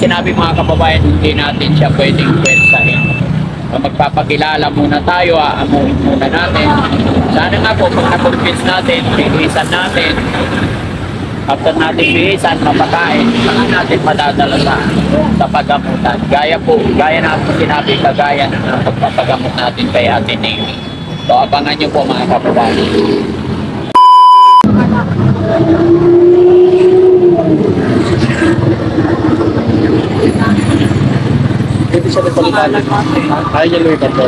sinabi mga kababayan, hindi natin siya pwedeng pwersahin. Magpapakilala muna tayo, aamuin muna natin. Sana nga po, pag na-convince natin, bihisan natin, after natin bihisan, mapakain, saka natin madadala sa, sa paggamutan. Gaya po, gaya na po sinabi, kagaya ng pagpapagamot natin kay Ate Nemi. So, abangan nyo po mga kababayan. Siya nagpalitan. Ayaw niya po.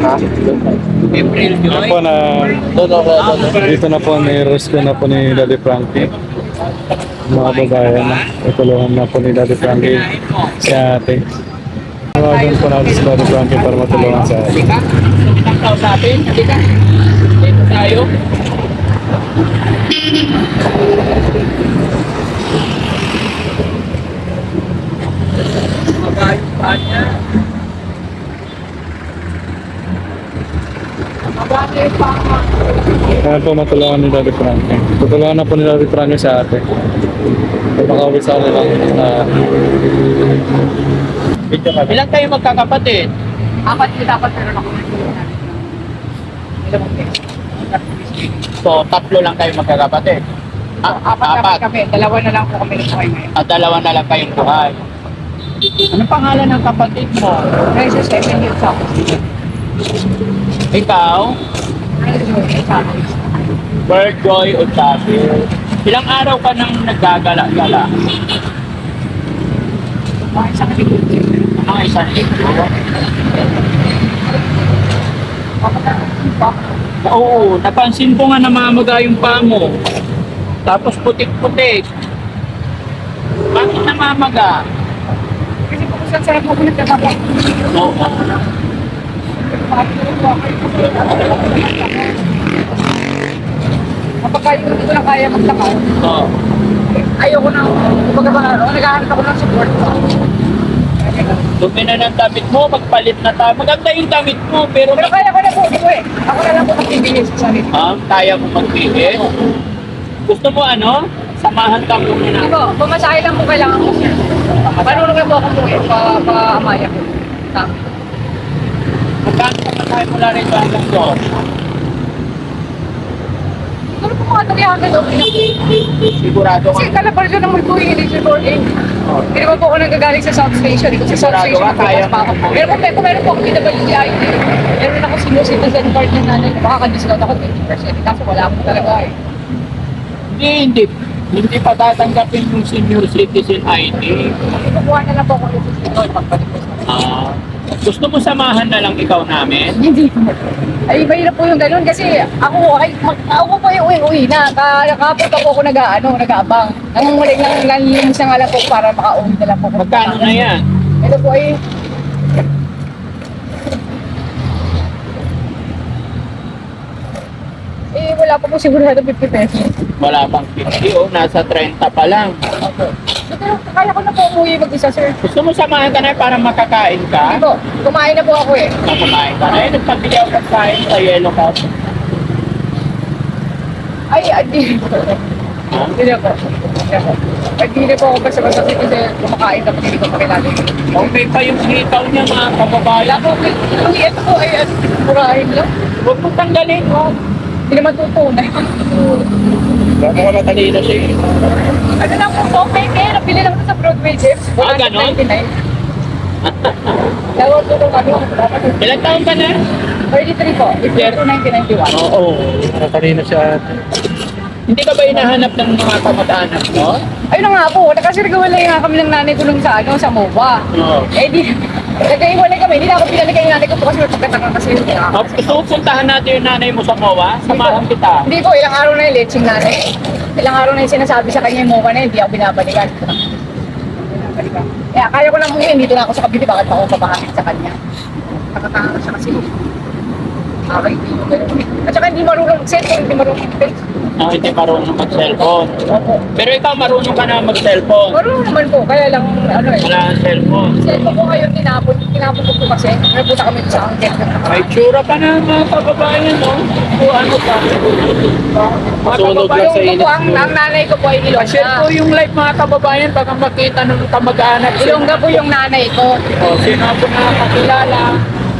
Ha? April Ito Joy. po na Doon ako, doon. dito na po ni-rescue na po ni Daddy Frankie. Mga babae na. Itulungan na po ni Daddy Frankie si ate. Tawagan po natin si Daddy Frankie para matulungan sa ate. Halika. Kitang kausapin. Halika. Dito tayo. Mabayos pa niya. Mabayos pa nga. Kaya po matulungan ni Daddy Frankie. Tutulungan na po ni Daddy Frankie sa ate. Kung makawit sa kanilang na video ka. Ilan kayo magkakapatid? Apat yung dapat pero ako So, tatlo lang kayo magkakapatid. Ah, Apat, apat kami. Dalawa na lang po kami ng buhay ngayon. At dalawa na lang kayong buhay. Anong pangalan ng kapatid mo? 7 years ako. Ikaw? Bird Joy Otavio. Ilang araw ka nang naggagala-gala? Mga isang linggo. Mga isang linggo. Oo, napansin ko nga namamaga yung paa mo. Tapos putik-putik. Bakit namamaga? Kasi kung saan sarap mo nagtatrabaho. Oo. Kapag kayo hindi ko na kaya magtakal, Oo. ayoko na, kumbaga ba, ano, naghahanap ako ng support. Dumi na ng damit mo, magpalit na tayo. Maganda yung damit mo, pero Pero kaya ko na po, ito eh. Ako na lang po magbibigay sa sarili. Ah, kaya mo magbigay. Gusto mo ano? Samahan ka mo Hindi na. po, pumasahe lang po kailangan ko. Paano na po ako po eh, pa, pa amaya ko. Tama. Magkano ka matay mula rito hanggang doon? Siguro po mga talihagan okay na po. Sigurado ka. Kasi kalabar doon naman po yung electric board eh. Hindi naman po ako nanggagaling sa South Station. Kasi sa South Sigurado Station, ka, kaya bukas pa ako. mo. Meron po, kung meron po ako PWI. Meron ako senior citizen card ng nanay ko. Makaka-discount ako 20%. Kaso wala po talaga eh. Hindi, hindi. Hindi pa tatanggapin yung senior citizen ID. Kukuha na lang po ako ng citizen pagbalik ko sa Ah, gusto mo samahan na lang ikaw namin? Hindi po. Ay, iba na po yung ganun kasi ako, ay, mag, ako po yung uwi-uwi na. Ka, nakapot po ako nag-ano, nag-aabang. Nangungulit lang, nanlinis na nga lang po para makauwi na lang po. Magkano na yan? Ito po ay Eh, wala pa po sigurado 50 pesos. Wala pang 50 oh, nasa 30 pa lang. Opo. Pero kaya ko na po umuwi mag-isa, sir. Gusto mo samahan ka na para makakain Hindi ka? po, kumain na po ako eh. Makakain ka na. Eh, nagpabili ako ng kain sa yellow cup. Ay, hindi po. Hindi na po. Hindi po. Ay, Hindi na po ako basta-basta kasi kumakain kapag hindi ko makilala. Okay pa yung hitaw niya mga Wala kababayan. po, ang ito po ay ano, murahin lang. Huwag mo tanggalin. Oh. Hindi naman tutunay. Huwag mo matalino siya. eh. Ano lang po, okay, kaya nabili lang ito sa Broadway Chips. Ah, ganon? 199. Dalawa po itong ano, Ilang taon ka na? 33 po. If Sir. 1991. Oo. Kanina siya. Hindi ka ba hinahanap ng mga kamag-anak mo? Ayun na nga po, kasi nagawalay nga kami ng nanay ko nung sa ano, sa MOBA. Oo. Eh di, nagkaiwalay kami, hindi na ako pinaligay yung nanay ko po kasi may pagkatanga kasi. Oh, gusto mo puntahan natin yung nanay mo sa MOA? Samahan kita. Hindi po, ilang araw na yung leching nanay. Ilang araw na yung sinasabi sa kanya yung MOBA na hindi ako binabalikan. Binabalikan. Kaya kaya ko lang muna dito na ako sa kabili, bakit pa ako papahamin sa kanya? Nakakanga siya kasi. Okay, hindi ganun. At saka hindi marunong mag-cellphone, hindi marunong mag-text. Ah, hindi marunong mag-cellphone. Opo. Pero ikaw marunong ka na mag-cellphone. Marunong naman po, kaya lang, ano eh. Wala kang cellphone. Cellphone ko ngayon, tinapon, tinapon ko po kasi. Napunta kami sa angket. May tsura pa na mga kababayan, no? O ano pa? Mga Sunog lang kababayan, sa Yung init. ang, ang nanay ko po ay Pa-share po Ilongga. yung live mga kababayan baka makita ng kamag-anak. Ilongga po yung nanay ko. O, sino po nakakakilala?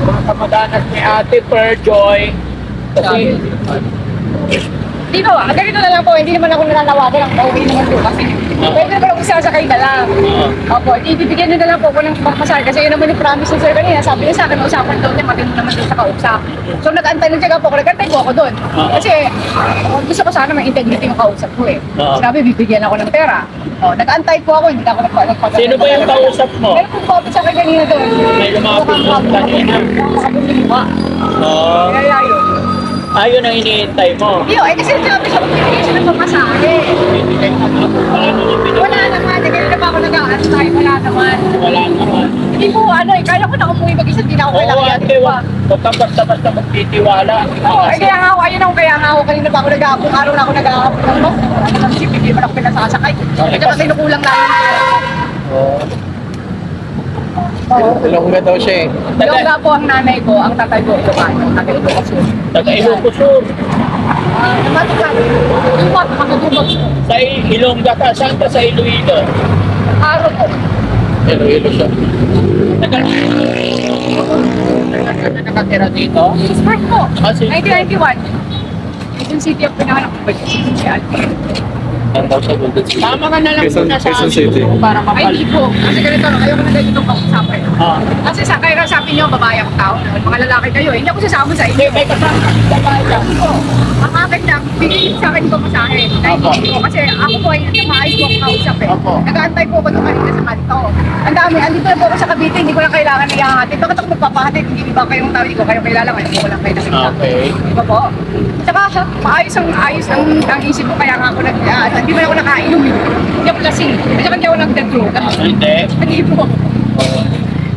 Mga kamag-anak ni Ate Perjoy. Kasi, Dito, ah, ganito na lang po, hindi naman ako nananawagan ng pauwi naman po kasi. Pwede naman ako sasakay na lang. Opo, ibibigyan nyo na lang po ako ng pagmasal kasi yun naman yung promise ng sir kanina. Sabi niya sa akin, usapan daw niya, matino naman doon sa kausap. So nag-antay na siya po ako, nag-antay po ako doon. Oo. Kasi ah, gusto ko sana may integrity yung kausap ko eh. Oo. Sinabi, bibigyan ako ng pera. Oh, nag-antay po ako, hindi na ako nagpa- nagpa- Sino ba yung kausap mo? Meron po po sa akin kanina doon. May lumapit doon kanina. Makapagod mukha. Oo. Kaya yun. Ayun ang iniintay mo. Iyo, eh kasi sabi siya, magbibigay siya ng pamasahe. Bibigay ka ba? Wala naman eh, ganun na ba ako nag-aantay? Wala naman. Wala naman. Hindi po, ano eh, kaya ko na umuwi mag-isa, hindi na ako Oo, kailangan ate, wag huwag kang basta-basta magtitiwala. Oo, eh, kaya nga ako, ayun ako, kaya nga ako, kanina pa ako nag-aapong araw na ako nag-aapong ng bus. Wala naman si Hindi pa ako pinasasakay. At saka kinukulang lang yung pera ko. Oo. Ilongga daw siya eh. Yung nga po ang nanay ko, ang tatay ko, Ilocano, taga Ilocosur. Taga Ilocosur. Ah, namatupad. Iwat, magkatubag. Sa Ilongga ka. Saan ka sa Iloilo? Araw po. Iloilo siya. Taga Taga nakatira dito? Sport po. Ah, sige. 1991. Quezon City ang pinanganak ko. City, Alpine. Tama ka na lang Quezon- muna sa Quezon City. para Ay, mapal. hindi po. Kasi ganito, ayoko na ganito pag-usapan. Ah. Kasi sa kaya sabi niyo, babae akong tao. Mga lalaki kayo. Hindi ako sasama sa Hindi, inyo. may kasama ka babae ka. po. Ang akin lang, bigay sa akin ko masahe. Hindi ko, kasi ako po ay maayos po akong kausap eh. Opo. Nag-aantay po ako nung kanina sa kanto. Ang dami, andito na po ako sa Cavite, hindi ko na kailangan iyahatid. Bakit ako magpapahatid? Hindi ba kayong tao, hindi ko kayo kilala, ngayon ko lang kayo nakita. Okay. Di ba po? Tsaka, maayos ang ayos ang, ang isip ko, kaya nga ako nag, ah, hindi man ako nakainom eh. Hindi ako lasing. At saka hindi ako nagdadroga. Hindi. Hindi po.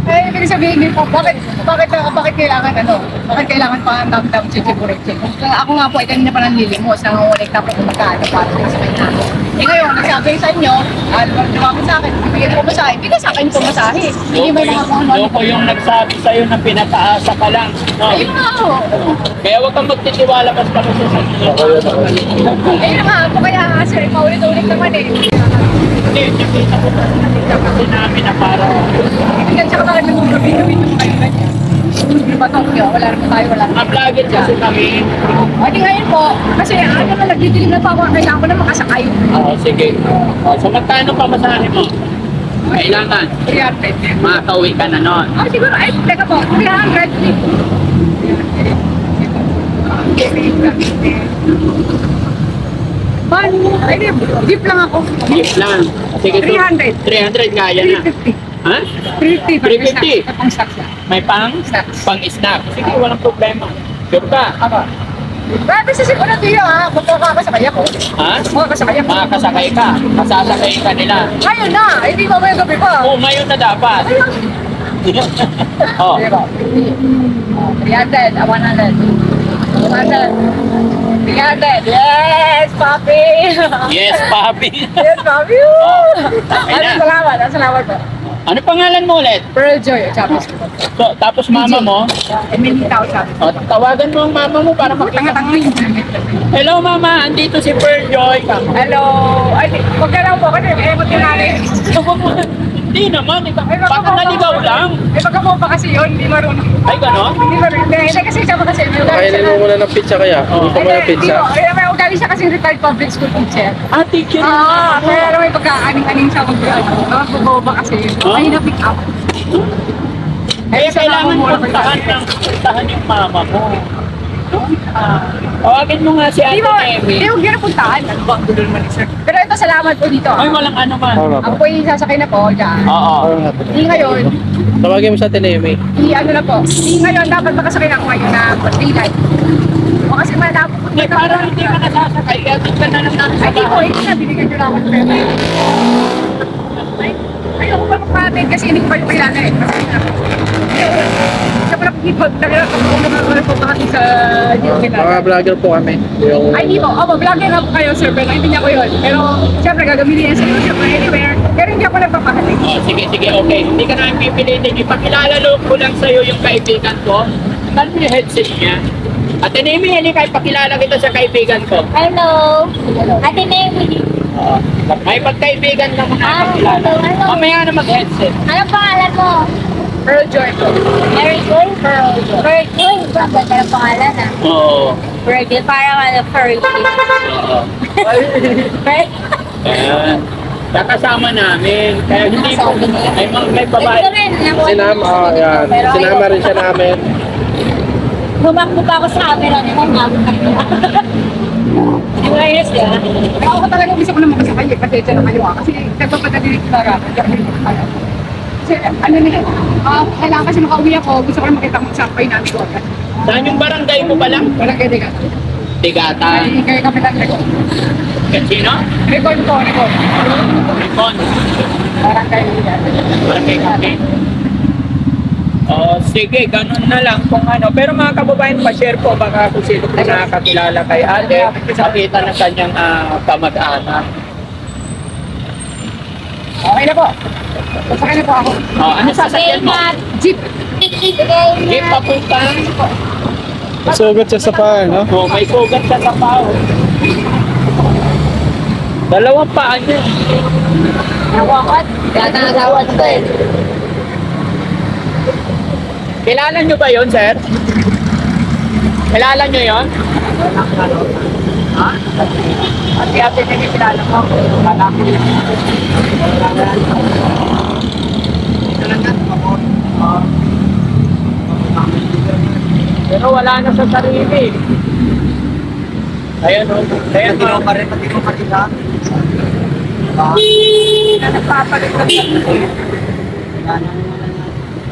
Eh, ibig sabihin niyo po, bakit, bakit, bakit kailangan ano? Bakit kailangan pa ang dam-dam chichiburete? Kung ako nga po ay kanina pa nanlilimos, nangungulik na po kung magkano para sa kanya. Eh ngayon, nagsabi sa inyo, ano, lumapit sa akin, bigyan ko masahe. Bigyan sa akin po masahe. Hindi may mga kung ano. Loko yung nagsabi sa'yo na pinataasa ka lang. No? Ayun na ako. Kaya huwag kang magtitiwala basta basta sa Ayun na ako, kaya nga sir, paulit-ulit naman eh. Hindi, nakita ko nakita kasi namin na para. Tsaka tayo nag-video-video yung pilot niya. Hindi ba Tokyo? Wala tayo, wala rin. Uploaded kasi kami. O, di ngayon po. Kasi ano na nagdidilim na pa ako, kailangan makasakay. Oo, sige. So magkano pa masahe mo? Kailangan. 300. Makakauwi ka na nun. Siguro. Ay, teka po. 300. Ban, ay, gift lang ako. Gift lang. Sige, 300. 300 kaya na. 350. Ha? 350. 350. May pang snacks Pang snack. Sige, walang problema. Sure ka? Aba. Grabe sa siguro na tiyo ha, kumuha ka kasakay ako. Ha? Kumuha kasakay ako. Ah, kasakay ka. Kasasakay ka nila. Ngayon na, hindi ba may gabi pa? Oo, ngayon na dapat. Ngayon. oh. Diba? 300, 100. 100. 300. Yes, papi! Yes, papi. yes, papi! Okay Ano, salamat. Ano, salamat po. ano pangalan mo ulit? Pearl Joy, ko. So, tapos mama mo? Emilita o Chapis. O, tawagan mo ang mama mo para makita. Tanga-tanga yun. Hello mama, andito si Pearl Joy. Hello! Ay, huwag ka lang po kasi eh, magkinali. Hindi naman, ikaw, Ay, baka naligaw lang. Eh, baka po pa kasi yun, hindi marunong. Ay, gano'n? Hindi marunong. Hindi, kasi siya pa kasi. may ugali Kainin siya mo na- muna ng pizza kaya. Oo. Mo ng Hindi, pizza? hindi, eh, may ugali siya kasi retired public school teacher. Ah, teacher. Ah, kaya naman may pagkaaning-aning siya mag ano, magboboba kasi. Ah? Ay, na-pick up. Kaya sa kailangan mo, puntahan ng puntahan yung mama mo. Ah, tawagin mo nga si Ate Hindi mo, hindi Emmy. huwag yun na puntahan. Ano ba, ang gulo naman ni sir. Pero ito, salamat po dito. Ay, ah. walang ano man. Tama Ako po. po yung sasakay na po dyan. Oo. Hindi ngayon, Tawagin mo sa Tinemi. hindi ano na po. Hindi ngayon, dapat makasakay na ako ngayon na daylight. O kasi malabo po. Hindi, parang hindi ka nasasakay. Atid ka na lang natin sa Ay, di po, bahay. hindi na, binigyan nyo lang ako ng pera. Ay, ayoko pa magpatid kasi hindi ko kayo kilala eh. Kasi, Siya pala Hindi talaga po kung nakakala po kasi sa yung Mga kilala. vlogger po kami. Yung Ay, hindi po. Opo, vlogger na po kayo, sir, pero naintindihan ko yun. Pero, syempre, gagamitin yan sa iyo, syempre, anywhere. Pero hindi ako nagpapahalik. Oh, sige, sige, okay. Hindi ka namin pipilitin. Ipakilala ko lang sa'yo yung kaibigan ko. Saan mo yung headset niya? Ate Nemi, halika, ipakilala kita sa kaibigan ko. Hello. Ate Nemi. Oo. may pagkaibigan ka mga Ah, kakilala. Mamaya na mag-headset. Anong pangalan mo? Pearl Joy po. Mary Joy? Pearl Joy. Pearl Joy. Ang ganda ng pangalan ah. Oo. Pearl Joy. Parang ano, Pearl Joy. Oo. Pearl. Ayan. Nakasama namin. Kaya hindi ko, may, mga- may babae. Ito rin. nakuha sinama, oh, yan. Sinama rin siya namin. Humakbo pa ako sa camera nito. Di ba yun siya? Ay, ako talaga gusto ko naman sa kanya, kasi na kayo ah. Kasi nagpapadali rin Clara. Hindi ako. Kasi ano na yun, ah, kailangan kasi makauwi ako, gusto ko lang makita kung saan kayo namin ko. Saan yung barangay mo pa lang? Walang kaya ka. Tigatan. Ay, kaya kami lang record. Sino? Record ko, record. Ricon. Parang kayo yan. Barangay kami. Oh, sige, ganun na lang kung ano. Pero mga kababayan, pa-share po baka kung sino po nakakilala kay ate, makita ng kanyang ah, kamag-anak. Okay na po. Sasakay na po ako. Oh, ano sasakyan mo? Jeep. Jeep papunta. Sugat siya sa paa, no? Oh, may sugat sa kapaw. Dalawang paa niya. Nawakot. Nanagawat ko eh. Kilala niyo ba yon, sir? Kilala niyo yon? Ha? At si ate niya kilala mo. Kilala ko. Pero wala na sa sarili. Ayan o. Ayan o. pa rin pati kong kanila. Na nagpapalit ng sarili.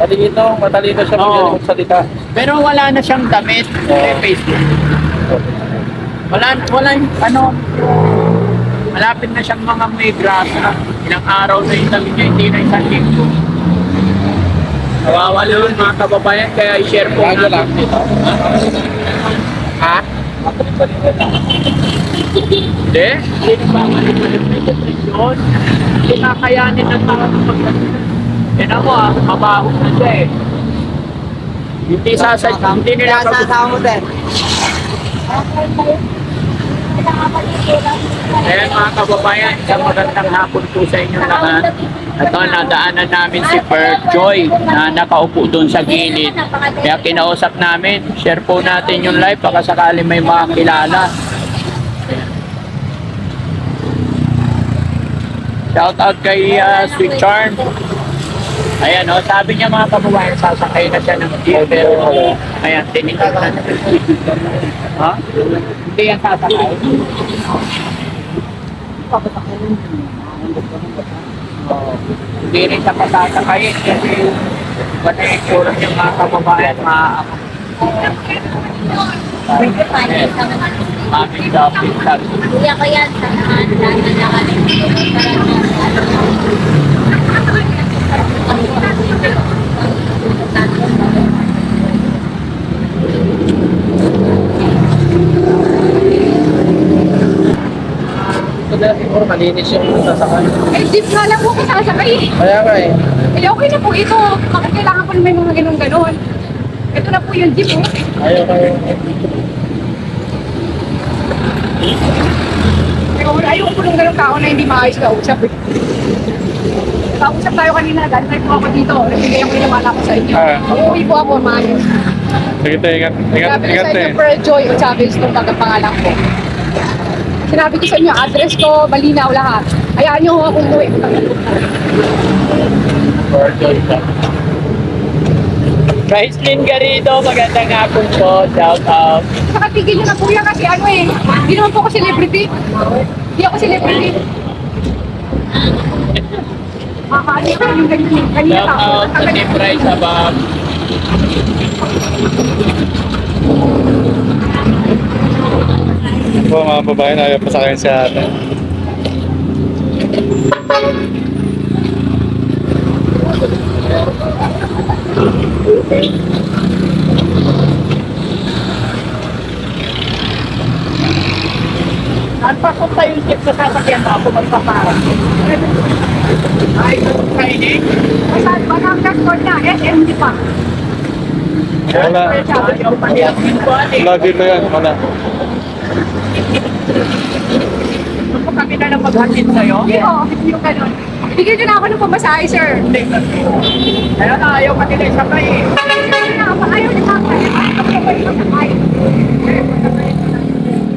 Matalino, matalino siya magaling magsalita. Pero wala na siyang damit sa Facebook. Wala, wala, ano, malapit na siyang mga may grasa. Ilang araw na yung damit niya, hindi na isang linggo. Nawawala yun mga kababayan, kaya i-share po natin lang. Ha? Hindi, hindi may depresyon. Hindi kakayanin ng tao ng pagkakas. Yan ako ah, mabaho na siya eh. Hindi sasay, hindi nila pag- Ayan mga kababayan, isang magandang hapon po sa inyo lahat. Ito, nadaanan namin si Per Joy na nakaupo doon sa gilid. Kaya kinausap namin, share po natin yung live baka sakali may mga kilala. Shout out kay uh, Sweet Charm. Ayan o, sabi niya mga kababayan, sasakay na siya ng jeep pero ayan, tinitinan na. Ha? Hindi yan sasakay. Oo. Hindi rin siya pasasakayin kasi wala yung itsura ng mga kababayan, mga mami shopping tag. Kuya ko yan sa naman. Lahat na. Ito na siguro malinis yung sasakay. Eh, jeep nga lang po ako sasakay. Kaya nga eh. Eh, okay na po ito. Bakit kailangan ko na may mga ganun-ganon? Ito na po yung jeep. Oh. Ayaw kayo. Pero ayaw ko ng ganun tao na hindi maayos ka usap. Eh. Kausap tayo kanina, dahil tayo po ako dito. Nagbigay ako yung ko sa inyo. Ah. Uuwi po ako, maayos. Sige, te, ingat, ingat, Sabi ko ingat, sa te. inyo, Pearl Joy o Chavez itong tagapangalan ko. Sinabi ko sa inyo, address ko, malinaw lahat. Hayaan nyo ako umuwi. Raislin Garrido, magandang hapon po. Shout out. Saka tigil nyo na po yan kasi ano eh, hindi naman po ako celebrity. Hindi ako celebrity. Makakaano ko yung ganyan eh. Kanina Shout out sa Team Rise Above. po mga babae na ayaw pa sa akin si ate. Nagpasok tayo yung jeep sa sasakyan ako magpapara. Ay, kainin. Saan ba ng record na? SMD pa. Wala. Lagi na yan, wala. Gusto kami na lang maghatid sa'yo. Hindi ko, hindi yung ganun. Bigyan nyo na ako ng pamasahe, sir. Hindi. Kaya na ayaw pa nila isabay eh. Bigyan nyo na ako. Ayaw sa akin. Ayaw masakay.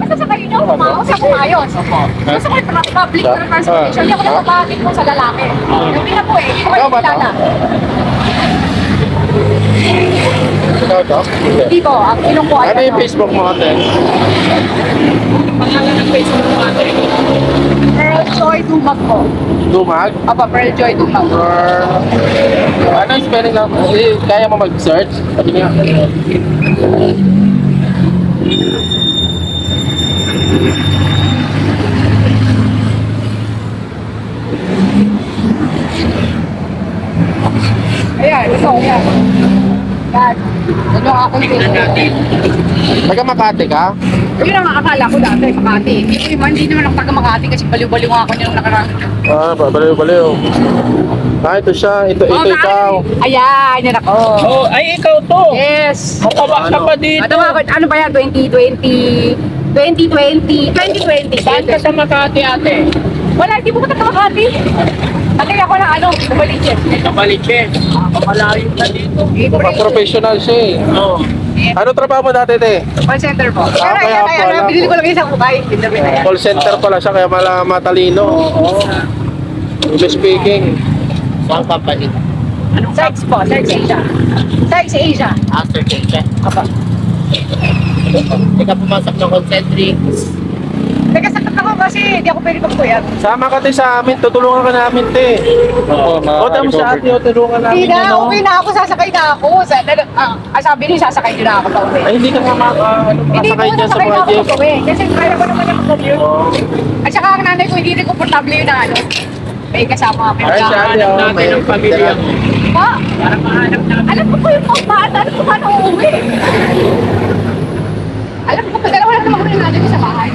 Basta sa kayo nyo, kumaos ako ayos. Gusto ko yung public transportation. Hindi ako nakapagin mo sa lalaki. Yung na po eh, hindi ko kayo kilala. Ikaw to? Hindi. Po, ang ilong ko ay Ano yung Facebook mo ate? Pangalan ng Facebook mo ate. Pearl Joy Dumag po. Dumag? Aba, Pearl Joy Dumag. Or... Ano yung spelling na? Eh, kaya mo mag-search? Sabi niya. Ayan, ito, ayan. Yan. Facebook. natin. Taga Makati ka? Yun ang akala ko dati, Makati. Hindi ko naman, hindi naman ako taga Makati kasi baliw-baliw nga ako niya nung nakaraan. Ah, baliw-baliw. Ah, ito siya. Ito, ito ikaw. Ayan, yan ako. Oh, ay ikaw to. Yes. Mukha ka pa dito. Ano, ba, ano ba yan? 2020? 2020? 2020. Saan ka sa Makati ate? Wala, hindi mo ko taga Makati. Ate ako na ano, bumalik siya. Kabaliche. Malayo na dito. Baka professional siya eh. Oo. Ano trabaho mo dati, te? Call center po. Pero Ah, kaya ayan, ayan, pala binili ko lang isang ukay. Tindabi na yan. Call center pala siya, kaya mala matalino. Oo. English speaking. Saan company? Anong Sex po, Sex Asia. Sex Asia. After kitchen. Apa. Hindi ka pumasok ng concentric. Teka, ako kasi hindi ako pwede magpuyat. Sama ka te sa amin, tutulungan ka namin, te. Oo, O, tamo sa atin, o, tulungan Hindi namin. na, ano. uwi na ako, sasakay na ako. Sa, ah, ah, sabi niyo, sasakay niyo na ako pa uwi. Ay, hindi ka nga maka, ano, Hindi po, makasakay dyan sa sasakay na ako project. pa uwi. Kasi kaya ko naman yung mag-commute. At saka ang nanay ko, hindi rin komportable yun na ano. May kasama kami. Ay, siya, Hanap oh, natin may- ang pamilya mo. Pa, Para mahanap natin. alam ko po yung bata, alam ko paano uuwi. Alam ko po, dalawa lang naman kami nanay ko sa bahay.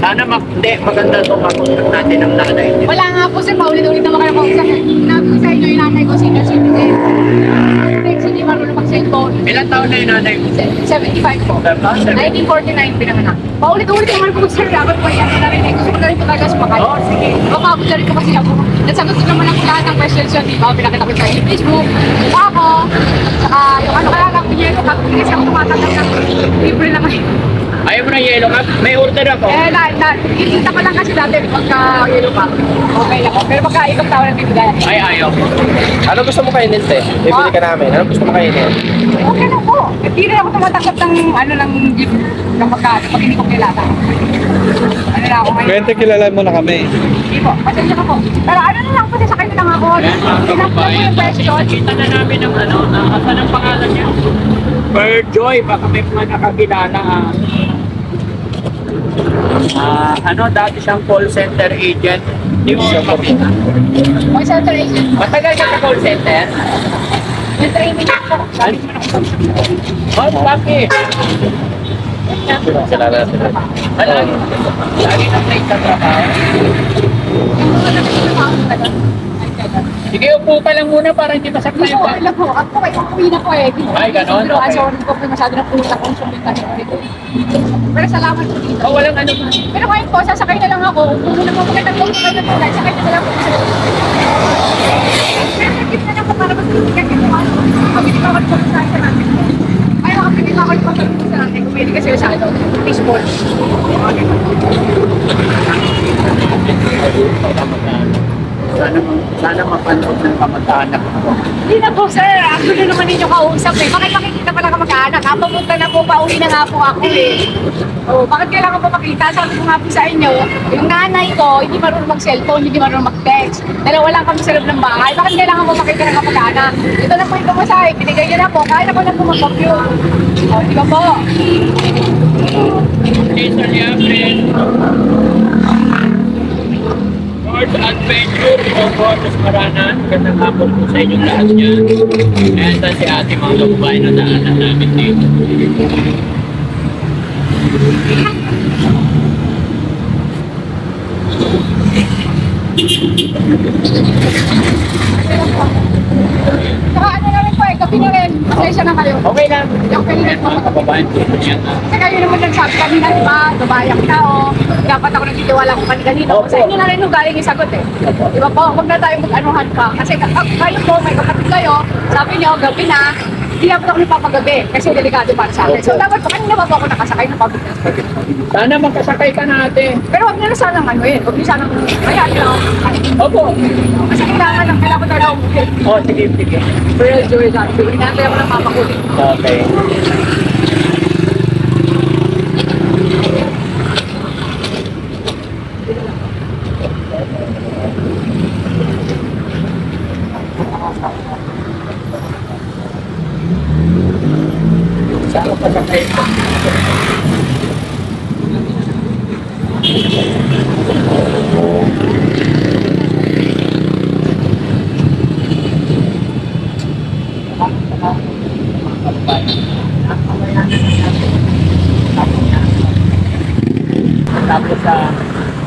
Sana mak hindi, maganda ito makontak natin ang nanay niya. Wala nga po sir, paulit-ulit naman kayo kausap. Sinabi ko sa inyo yung nanay ko, senior citizen. Next, hindi marunong mag-cellphone. Ilan taon na yung nanay mo? 75 po. Ah, seven. 1949 pinanganak. Paulit-ulit naman po sir, dapat pa yan na rin. eh. Gusto ko na rin po talaga sumakay. Oo, sige. Mapagod na rin po kasi ako. Nasagot ko naman ang lahat ng questions yun, di ba? Pinakita ko sa inyo Facebook. Ako? Saka yung ano kaya lang, ka. Hindi kasi ako tumatanggap ng libre na ngayon. Ayaw mo ng yellow cup? May order ako. Eh, na, na, ikita ko lang kasi dati pagka yelo pa. Okay ako. Pero pagka ikot tao na bibigay. Ay, ayaw. Ano gusto mo kainin, te? Bibili ka namin. Ano gusto mo kainin? Okay na po. Hindi rin ako tumatanggap ng ano ng gift ng magkano pag hindi ko kilala. Ano na ako ngayon? Kwente kilala mo na kami. Hindi po. Pasensya ka po. Pero ano na lang po, sasakay na lang ako. Sinap na po kababayan. yung question. Nakita na namin ang ano, na, asan ang pangalan niya? Per Joy, baka may mga nakakilala. ah. Ah, ano, dati siyang call center agent. Di mo makita. May center agent. Matagal ka sa call center? Yung training po. Sabi ko na ako. Oh, bakit? Kilala sila. Lagi, lagi na play sa trabaho. Yung mga nagtatrabaho talaga. Ay, talaga. Sige, upo ka lang muna para hindi masakta Hindi yung po, back. alam po. Ako ay uuwi na po eh. Ay, ganon? Pero Okay. sorry po po masyado na pumunta kong sumunta. Pero salamat po dito. Oh, walang ano. Pero ngayon po, sasakay na lang ako. Kung muna po magandang kung sakay na po, sakay na lang po. Pero nagkip na lang po para mag-ibigay kasi ano, pabili pa ako pagkakas sa natin. Ay, makapili pa ako pagkakas sa natin. Kumili kasi sa ano, baseball. Sana, sana mapanood ng kamag-anak ko. Hindi na po, sir. Actually naman ninyo kausap eh. Bakit makikita pa lang kamag-anak? Ha? Papunta na po, pauwi na nga po ako eh. Oh, bakit kailangan po makita? Sabi ko nga po sa inyo, yung nanay ko, hindi marunong mag-cellphone, hindi marunong mag-text. Dalawa lang kami sa loob ng bahay. Bakit kailangan po makita ng kamag-anak? Ito na po yung kamasahe. Binigay niyo na po. Kaya na po na po mag-compute. Oh, di ba po? Jason Liapres. Lord at thank you Bishop Borges Maranan. Magandang hapon po sa inyong lahat dyan. And uh, si ate mga kababay na daanan namin dito. Saka ano naman po gabi na rin. Pasensya na kayo. Okay lang. Yung pwede Ayan, mga kababayan, dito niya na. Kasi kayo naman nagsabi kanina, di ba? Dumayak na o. Dapat ako nagtitiwala ko kanina. Sa inyo na rin yung galing yung sagot eh. Di ba po? Huwag na tayo mag-anuhan pa. Kasi ka- kayo po, may kapatid kayo. Sabi niyo, gabi na. Dapat ako napapagabi kasi delikado para sa akin. So dapat po, kanina ba po ako nakasakay ng public transport? Sana magkasakay ka natin. Pero huwag niyo na sanang ano eh. Huwag niyo sanang kaya niyo ako. Opo. Kasi kailangan lang, kailangan ko talaga umuwi. Oh, sige, sige. Pero enjoy that. Hinantay ako ng papa ko. eh. Okay.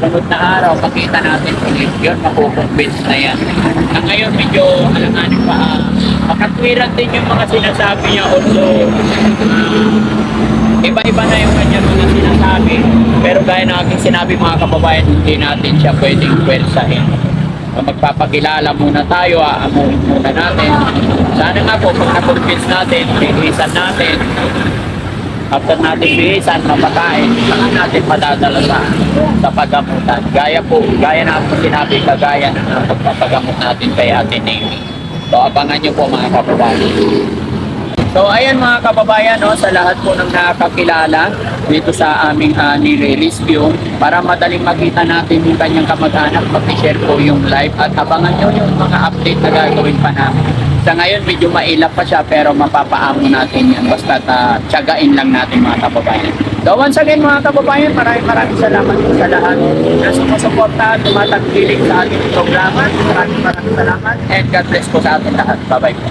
Sunod na araw, makita natin ulit yun, makukonvince na yan. Na ngayon, medyo alanganin pa, ah, makatwiran din yung mga sinasabi niya also. ah, iba-iba na yung kanya mga sinasabi. Pero gaya ng aking sinabi mga kababayan, hindi natin siya pwedeng pwersahin. Magpapakilala muna tayo, aamuin muna natin. Sana nga po, pag na-convince natin, bihisan natin, after natin bihisan, mapakain, saka natin madadala sa, sa paggamutan. Gaya po, gaya na po sinabi, kagaya ng pagpapagamot natin kay Ate Nemi. So, abangan nyo po mga kababayan. So, ayan mga kababayan, no, sa lahat po ng nakakilala dito sa aming uh, nire-release view, para madaling makita natin yung kanyang kamag-anak, mag-share po yung live at abangan nyo yung mga update na gagawin pa namin. Sa ngayon, medyo mailap pa siya pero mapapaamo natin yan. Basta tiyagain lang natin mga kababayan. So once again mga kababayan, maraming maraming salamat po sa lahat na sumusuporta at tumatangkilik sa ating programa. Maraming maraming salamat and God bless po sa ating lahat. Bye-bye po.